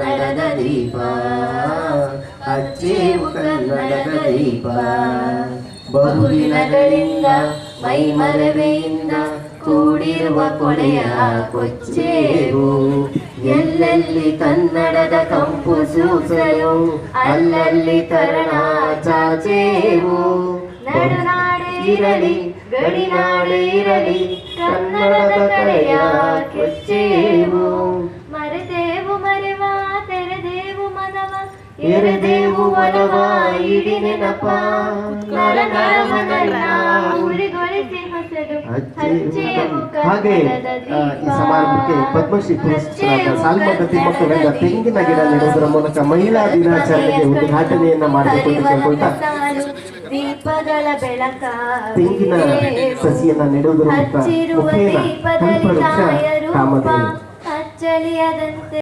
ಕನ್ನಡದ ದೀಪ. ಹಚ್ಚೇವು ಕನ್ನಡದ ದೀಪ. ಬಹುದಿನಗಳಿಂದ ಮೈಮರವೆಯಿಂದ ಕೂಡಿರುವ ಕೊಳೆಯ ಕೊಚ್ಚೇವು ಎಲ್ಲೆಲ್ಲಿ ಕನ್ನಡದ ಕಂಪು ಸೂಸಲು ಅಲ್ಲಲ್ಲಿ ತರಣ ಚಾಚೇವು ಇರಲಿ, ಗಡಿನಾಡೆ ಇರಲಿ, ಕನ್ನಡದ ಕಡೆಯ ಕೊಚ್ಚೇವು ಎರೆದೇವು ಒಲವ ಇಡಿ ನೆನಪ. ಹಾಗೆ ಈ ಸಮಾರಂಭಕ್ಕೆ ಪದ್ಮಶ್ರೀ ಪುರಸ್ಕೃತ ಸಾಲ್ಮದ ತಿಮ್ಮಕ್ಕರಿಂದ ತೆಂಗಿನ ಗಿಡ ನೆಡುವುದರ ಮೂಲಕ ಮಹಿಳಾ ದಿನಾಚರಣೆಗೆ ಉದ್ಘಾಟನೆಯನ್ನ ಮಾಡಬೇಕು ಅಂತ ಕೇಳ್ಕೊಳ್ತಾ ದೀಪಗಳ ಬೆಳಕ. ತೆಂಗಿನ ಸಸಿಯನ್ನ ನೆಡುವುದರ ಮೂಲಕ ಮುಖೇನ ಕಲ್ಪವೃಕ್ಷ ಕಾಮಧೇನು. ಅಚ್ಚಳಿಯದಂತೆ